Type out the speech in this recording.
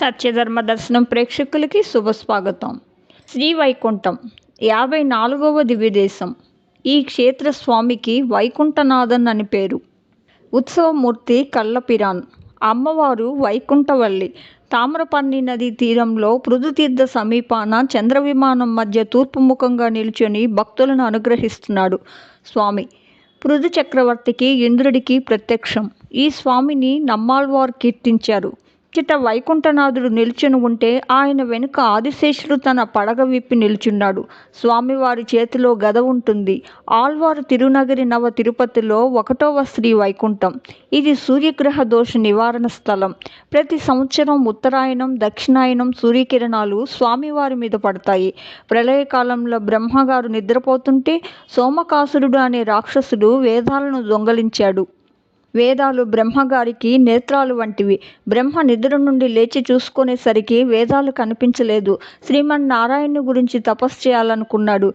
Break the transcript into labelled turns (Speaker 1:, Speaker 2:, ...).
Speaker 1: సత్యధర్మ దర్శనం ప్రేక్షకులకి శుభస్వాగతం. శ్రీ వైకుంఠం యాభై నాలుగవ దివ్యదేశం ఈ క్షేత్ర స్వామికి వైకుంఠనాథన్ అని పేరు. ఉత్సవమూర్తి కళ్ళపిరాన్ అమ్మవారు వైకుంఠవల్లి. తామ్రపర్ణి నదీ తీరంలో పృథుతీర్థ సమీపాన చంద్రవిమానం మధ్య తూర్పుముఖంగా నిలుచుని నిల్చొని భక్తులను అనుగ్రహిస్తున్నాడు స్వామి. పృథు చక్రవర్తికి ఇంద్రుడికి ప్రత్యక్షం. ఈ స్వామిని నమ్మాల్వారు కీర్తించారు. చిట్ట వైకుంఠనాథుడు నిల్చుని ఉంటే ఆయన వెనుక ఆదిశేషుడు తన పడగ విప్పి నిల్చున్నాడు. స్వామివారి చేతిలో గద ఉంటుంది. ఆళ్వారు తిరునగరి నవ తిరుపతిలో ఒకటవ శ్రీ వైకుంఠం. ఇది సూర్యగ్రహ దోష నివారణ స్థలం. ప్రతి సంవత్సరం ఉత్తరాయణం దక్షిణాయనం సూర్యకిరణాలు స్వామివారి మీద పడతాయి. ప్రళయకాలంలో బ్రహ్మగారు నిద్రపోతుంటే సోమకాసురుడు అనే రాక్షసుడు వేదాలను దొంగలించాడు. వేదాలు బ్రహ్మగారికి నేత్రాలు వంటివి. బ్రహ్మ నిద్ర నుండి లేచి చూసుకునేసరికి వేదాలు కనిపించలేదు. శ్రీమన్నారాయణుని గురించి తపస్సు చేయాలనుకున్నాడు.